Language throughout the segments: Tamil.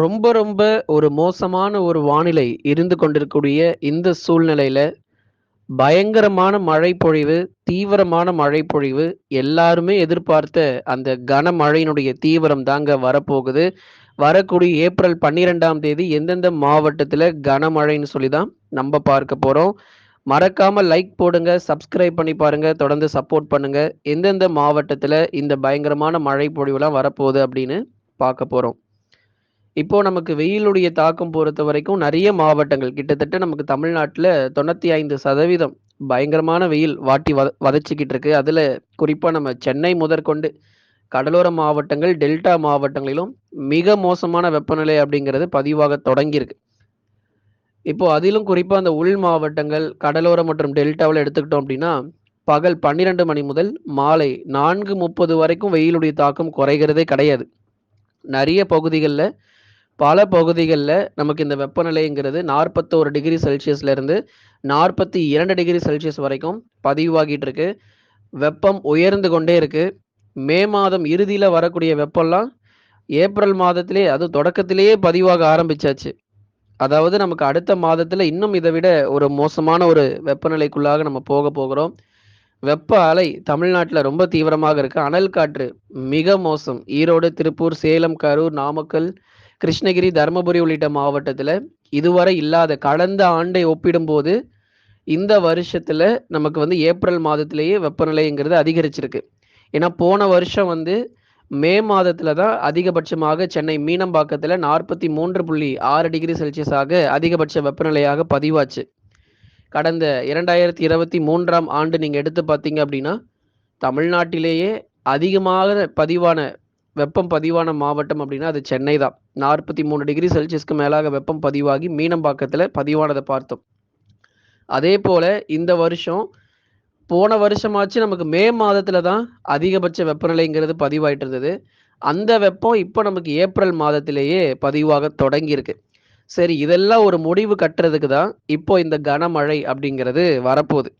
ரொம்ப ரொம்ப ஒரு மோசமான ஒரு வானிலை இருந்து கொண்டிருக்கக்கூடிய இந்த சூழ்நிலையில, பயங்கரமான மழை பொழிவு, தீவிரமான மழை பொழிவு, எல்லாருமே எதிர்பார்த்த அந்த கனமழையினுடைய தீவிரம் தாங்க வரப்போகுது. வரக்கூடிய ஏப்ரல் 12ஆம் தேதி எந்தெந்த மாவட்டத்தில் கனமழைன்னு சொல்லி தான் நம்ம பார்க்க போகிறோம் மறக்காம லைக் போடுங்க, சப்ஸ்கிரைப் பண்ணி பாருங்க, தொடர்ந்து சப்போர்ட் பண்ணுங்க. எந்தெந்த மாவட்டத்தில் இந்த பயங்கரமான மழை பொழிவுலாம் வரப்போகுது அப்படின்னு பார்க்க போகிறோம் இப்போ நமக்கு வெயிலுடைய தாக்கம் பொறுத்த வரைக்கும் நிறைய மாவட்டங்கள் கிட்டத்தட்ட நமக்கு தமிழ்நாட்டில் தொண்ணூற்றி ஐந்து சதவீதம் பயங்கரமான வெயில் வாட்டி வத வதச்சிக்கிட்டு இருக்கு. அதில் குறிப்பாக நம்ம சென்னை முதற்கொண்டு கடலோர மாவட்டங்கள், டெல்டா மாவட்டங்களிலும் மிக மோசமான வெப்பநிலை அப்படிங்கிறது பதிவாக தொடங்கியிருக்கு. இப்போ அதிலும் குறிப்பாக அந்த உள் மாவட்டங்கள், கடலோரம் மற்றும் டெல்டாவில் எடுத்துக்கிட்டோம் அப்படின்னா, பகல் 12 மணி முதல் மாலை 4:30 வரைக்கும் வெயிலுடைய தாக்கம் குறைகிறதே கிடையாது. நிறைய பகுதிகளில் பல பகுதிகளில் நமக்கு இந்த வெப்பநிலைங்கிறது 41 டிகிரி செல்சியஸ்லேருந்து நாற்பத்தி இரண்டு டிகிரி செல்சியஸ் வரைக்கும் பதிவாகிட்டு இருக்கு. வெப்பம் உயர்ந்து கொண்டே இருக்கு. மே மாதம் இறுதியில் வரக்கூடிய வெப்பம்லாம் ஏப்ரல் மாதத்திலேயே அது தொடக்கத்திலேயே பதிவாக ஆரம்பிச்சாச்சு. அதாவது நமக்கு அடுத்த மாதத்தில் இன்னும் இதை விட ஒரு மோசமான ஒரு வெப்பநிலைக்குள்ளாக நம்ம போக போகிறோம். வெப்ப அலை தமிழ்நாட்டில் ரொம்ப தீவிரமாக இருக்குது அனல் காற்று மிக மோசம். ஈரோடு, திருப்பூர், சேலம், கரூர், நாமக்கல், கிருஷ்ணகிரி, தர்மபுரி உள்ளிட்ட மாவட்டத்தில் இதுவரை இல்லாத கடந்த ஆண்டை ஒப்பிடும்போது, இந்த வருஷத்துல நமக்கு வந்து ஏப்ரல் மாதத்திலேயே வெப்பநிலைங்கிறது அதிகரிச்சிருக்கு. ஏன்னா போன வருஷம் வந்து மே மாதத்தில் தான் அதிகபட்சமாக சென்னை மீனம்பாக்கத்தில் நாற்பத்தி மூன்று புள்ளி ஆறு டிகிரி செல்சியஸாக அதிகபட்ச வெப்பநிலையாக பதிவாச்சு. கடந்த 2023ஆம் ஆண்டு நீங்க எடுத்து பார்த்தீங்க அப்படின்னா, தமிழ்நாட்டிலேயே அதிகமாக பதிவான வெப்பம் பதிவான மாவட்டம் அப்படின்னா அது சென்னை தான். 43 டிகிரி செல்சியஸ்க்கு மேலாக வெப்பம் பதிவாகி மீனம்பாக்கத்தில் பதிவானதை பார்த்தோம். அதே போல் இந்த வருஷம் போன வருஷமாச்சு நமக்கு மே மாதத்தில் தான் அதிகபட்ச வெப்பநிலைங்கிறது பதிவாயிட்டு இருந்தது. அந்த வெப்பம் இப்போ நமக்கு ஏப்ரல் மாதத்திலேயே பதிவாக தொடங்கியிருக்கு. சரி இதெல்லாம் ஒரு முடிவு கட்டுறதுக்கு தான் இப்போ இந்த கனமழை அப்படிங்கிறது வரப்போகுது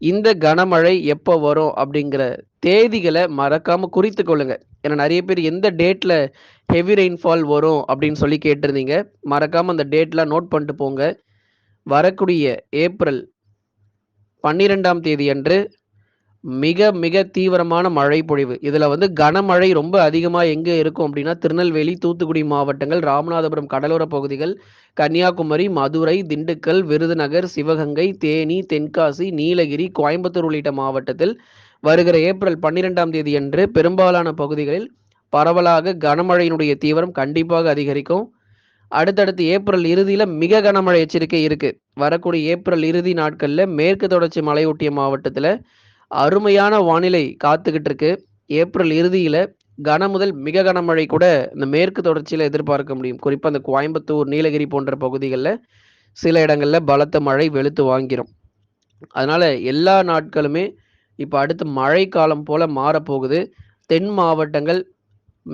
இந்த கனமழை எப்போ வரும் அப்படிங்கிற தேதிகளை மறக்காமல் குறித்து கொள்ளுங்க. ஏன்னா நிறைய பேர் எந்த டேட்டில் ஹெவி ரெயின்ஃபால் வரும் அப்படின்னு சொல்லி கேட்டிருந்தீங்க. மறக்காமல் அந்த டேட்லாம் நோட் பண்ணிட்டு போங்க. வரக்கூடிய ஏப்ரல் 12ஆம் தேதி அன்று மிக மிக தீவிரமான மழை பொழிவு. இதுல வந்து கனமழை ரொம்ப அதிகமா எங்க இருக்கும் அப்படின்னா, திருநெல்வேலி, தூத்துக்குடி மாவட்டங்கள், ராமநாதபுரம் கடலோர பகுதிகள், கன்னியாகுமரி, மதுரை, திண்டுக்கல், விருதுநகர், சிவகங்கை, தேனி, தென்காசி, நீலகிரி, கோயம்புத்தூர் உள்ளிட்ட மாவட்டத்தில் வருகிற ஏப்ரல் 12ஆம் தேதியன்று பெரும்பாலான பகுதிகளில் பரவலாக கனமழையினுடைய தீவிரம் கண்டிப்பாக அதிகரிக்கும். அடுத்தடுத்து ஏப்ரல் இறுதியில் மிக கனமழை எச்சரிக்கை இருக்கு. வரக்கூடிய ஏப்ரல் இறுதி நாட்களில் மேற்கு தொடர்ச்சி மலையொட்டிய மாவட்டத்தில் அருமையான வானிலை காத்துக்கிட்டு இருக்கு. ஏப்ரல் இறுதியில் கன முதல் மிக கனமழை கூட இந்த மேற்கு தொடர்ச்சியில் எதிர்பார்க்க முடியும். குறிப்பாக அந்த கோயம்புத்தூர், நீலகிரி போன்ற பகுதிகளில் சில இடங்களில் பலத்த மழை வெளுத்து வாங்கிரும். அதனால் எல்லா நாட்களுமே இப்போ அடுத்து மழைக்காலம் போல மாறப்போகுது. தென் மாவட்டங்கள்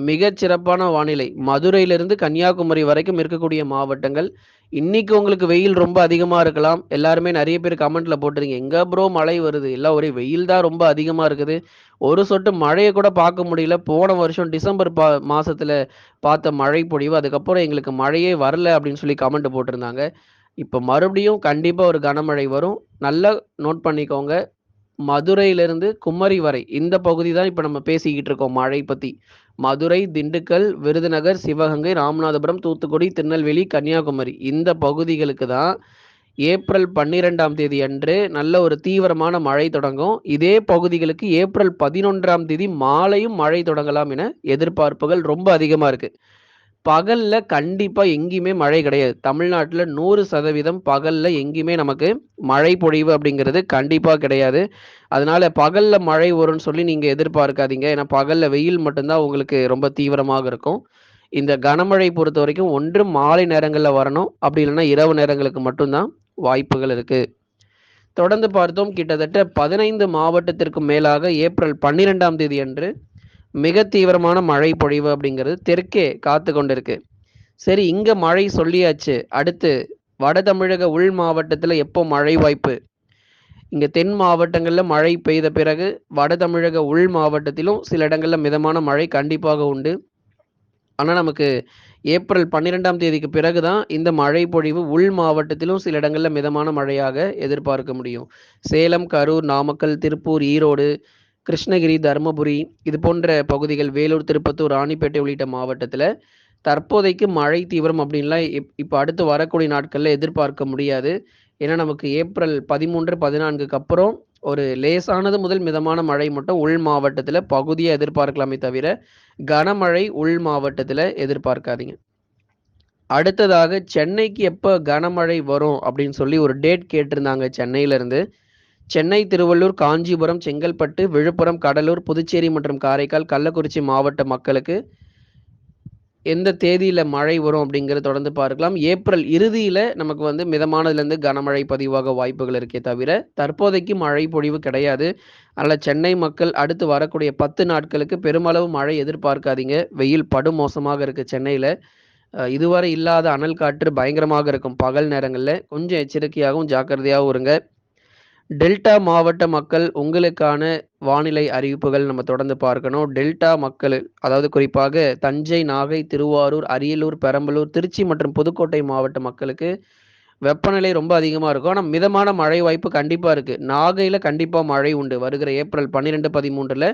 மிகச் சிறப்பான வானிலை. மதுரையிலிருந்து கன்னியாகுமரி வரைக்கும் இருக்கக்கூடிய மாவட்டங்கள். இன்னைக்கு உங்களுக்கு வெயில் ரொம்ப அதிகமாக இருக்கலாம். எல்லாருமே நிறைய பேர் கமெண்ட்ல போட்டிருந்தீங்க. எங்க ப்ரோ மழை வருது? எல்லாம் ஒரே வெயில் தான் ரொம்ப அதிகமாக இருக்குது. ஒரு சொட்டு மழையை கூட பார்க்க முடியல. போன வருஷம் டிசம்பர் பா மாசத்துல பார்த்த மழை பொழிவு. அதுக்கப்புறம் எங்களுக்கு மழையே வரல அப்படின்னு சொல்லி கமெண்ட் போட்டிருந்தாங்க. இப்போ மறுபடியும் கண்டிப்பாக ஒரு கனமழை வரும். நல்லா நோட் பண்ணிக்கோங்க. மதுரையிலிருந்து குமரி வரை இந்த பகுதி தான் இப்போ நம்ம பேசிக்கிட்டு இருக்கோம் மழை பற்றி மதுரை, திண்டுக்கல், விருதுநகர், சிவகங்கை, ராமநாதபுரம், தூத்துக்குடி, திருநெல்வேலி, கன்னியாகுமரி இந்த பகுதிகளுக்கு தான் ஏப்ரல் 12ஆம் தேதி அன்று நல்ல ஒரு தீவிரமான மழை தொடங்கும். இதே பகுதிகளுக்கு ஏப்ரல் 11ஆம் தேதி மாலையும் மழை தொடங்கலாம் என எதிர்பார்ப்புகள் ரொம்ப அதிகமாக இருக்குது பகல்ல கண்டிப்பா எங்கேயுமே மழை கிடையாது. தமிழ்நாட்டில் நூறு சதவீதம் பகல்ல எங்கேயுமே நமக்கு மழை பொழிவு அப்படிங்கிறது கண்டிப்பா கிடையாது. அதனால பகல்ல மழை வரும்னு சொல்லி நீங்க எதிர்பார்க்காதீங்க. ஏன்னா பகல்ல வெயில் மட்டும்தான் உங்களுக்கு ரொம்ப தீவிரமாக இருக்கும். இந்த கனமழை பொறுத்த வரைக்கும் ஒன்று மாலை நேரங்களில் வரணும். அப்படி இல்லைன்னா இரவு நேரங்களுக்கு மட்டும்தான் வாய்ப்புகள் இருக்கு. தொடர்ந்து பார்த்தோம் கிட்டத்தட்ட 15 மாவட்டத்திற்கும் மேலாக ஏப்ரல் 12ஆம் தேதி அன்று மிக தீவிரமான மழை பொழிவு அப்படிங்கிறது தெற்கே காத்து கொண்டிருக்கு. சரி இங்க மழை சொல்லியாச்சு. அடுத்து வட தமிழக உள் மாவட்டத்தில் எப்போ மழை வாய்ப்பு? இங்க தென் மாவட்டங்களில் மழை பெய்த பிறகு வட தமிழக உள் மாவட்டத்திலும் சில இடங்களில் மிதமான மழை கண்டிப்பாக உண்டு. ஆனால் நமக்கு ஏப்ரல் 12ஆம் தேதிக்கு பிறகு தான் இந்த மழை பொழிவு உள் மாவட்டத்திலும் சில இடங்களில் மிதமான மழையாக எதிர்பார்க்க முடியும். சேலம், கரூர், நாமக்கல், திருப்பூர், ஈரோடு, கிருஷ்ணகிரி, தருமபுரி இது போன்ற பகுதிகள் வேலூர், திருப்பத்தூர், ராணிப்பேட்டை உள்ளிட்ட மாவட்டத்தில் தற்போதைக்கு மழை தீவிரம் அப்படின்லாம் இப் இப்போ அடுத்து வரக்கூடிய நாட்களில் எதிர்பார்க்க முடியாது. ஏன்னா நமக்கு ஏப்ரல் 13, 14க்கு அப்புறம் ஒரு லேசானது முதல் மிதமான மழை மட்டும் உள் மாவட்டத்தில் பகுதியை எதிர்பார்க்கலாமே தவிர, கனமழை உள் மாவட்டத்தில் எதிர்பார்க்காதீங்க. அடுத்ததாக சென்னைக்கு எப்போ கனமழை வரும் அப்படின்னு சொல்லி ஒரு டேட் கேட்டிருந்தாங்க சென்னையிலேருந்து சென்னை, திருவள்ளூர், காஞ்சிபுரம், செங்கல்பட்டு, விழுப்புரம், கடலூர், புதுச்சேரி மற்றும் காரைக்கால், கள்ளக்குறிச்சி மாவட்ட மக்களுக்கு எந்த தேதியில் மழை வரும் அப்படிங்கிறத தொடர்ந்து பார்க்கலாம். ஏப்ரல் இறுதியில் நமக்கு வந்து மிதமானதுலேருந்து கனமழை பதிவாக வாய்ப்புகள் இருக்கே தவிர, தற்போதைக்கு மழை பொழிவு கிடையாது. அதனால் சென்னை மக்கள் அடுத்து வரக்கூடிய 10 நாட்களுக்கு பெருமளவு மழை எதிர்பார்க்காதீங்க. வெயில் படுமோசமாக மோசமாக இருக்குது சென்னையில் இதுவரை இல்லாத அனல் காற்று பயங்கரமாக இருக்கும் பகல் நேரங்களில் கொஞ்சம் எச்சரிக்கையாகவும், ஜாக்கிரதையாகவும் இருங்க. டெல்டா மாவட்ட மக்கள் உங்களுக்கான வானிலை அறிவிப்புகள் நம்ம தொடர்ந்து பார்க்கணும். டெல்டா மக்கள் அதாவது குறிப்பாக தஞ்சை, நாகை, திருவாரூர், அரியலூர், பெரம்பலூர், திருச்சி மற்றும் புதுக்கோட்டை மாவட்ட மக்களுக்கு வெப்பநிலை ரொம்ப அதிகமாக இருக்கும். ஆனால் மிதமான மழை வாய்ப்பு கண்டிப்பாக இருக்குது நாகையில் கண்டிப்பாக மழை உண்டு. வருகிற ஏப்ரல் பன்னிரெண்டு பதிமூன்றில்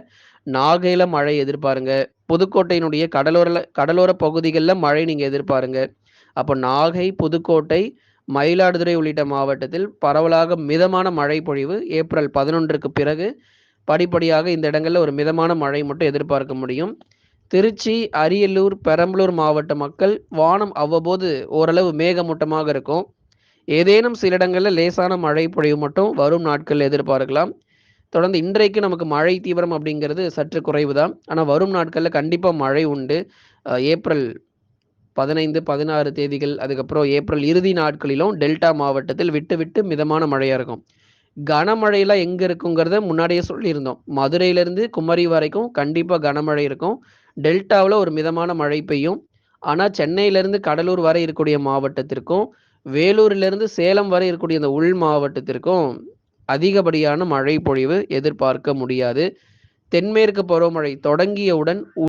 நாகையில் மழை எதிர்பாருங்க. புதுக்கோட்டையினுடைய கடலோர கடலோர பகுதிகளில் மழை நீங்கள் எதிர்பாருங்க. அப்போ நாகை, புதுக்கோட்டை, மயிலாடுதுறை உள்ளிட்ட மாவட்டத்தில் பரவலாக மிதமான மழை பொழிவு ஏப்ரல் 11க்கு பிறகு படிப்படியாக இந்த இடங்களில் ஒரு மிதமான மழை மட்டும் எதிர்பார்க்க முடியும். திருச்சி, அரியலூர், பெரம்பலூர் மாவட்ட மக்கள் வானம் அவ்வப்போது ஓரளவு மேகமூட்டமாக இருக்கும். ஏதேனும் சில இடங்களில் லேசான மழை பொழிவு மட்டும் வரும் நாட்களில் எதிர்பார்க்கலாம். தொடர்ந்து இன்றைக்கு நமக்கு மழை தீவிரம் அப்படிங்கிறது சற்று குறைவு தான். ஆனால் வரும் நாட்களில் கண்டிப்பாக மழை உண்டு. ஏப்ரல் 15, 16 தேதிகள் அதுக்கப்புறம் ஏப்ரல் இறுதி நாட்களிலும் டெல்டா மாவட்டத்தில் விட்டு விட்டு மிதமான மழையாக இருக்கும். கனமழையெல்லாம் எங்கே இருக்குங்கிறத முன்னாடியே சொல்லியிருந்தோம். மதுரையிலேருந்து குமரி வரைக்கும் கண்டிப்பாக கனமழை இருக்கும். டெல்டாவில் ஒரு மிதமான மழை பெய்யும். ஆனால் சென்னையிலேருந்து கடலூர் வரை இருக்கக்கூடிய மாவட்டத்திற்கும், வேலூர்லேருந்து சேலம் வரை இருக்கக்கூடிய இந்த உள் மாவட்டத்திற்கும் அதிகப்படியான மழை பொழிவு எதிர்பார்க்க முடியாது. தென்மேற்கு பருவமழை தொடங்கியவுடன்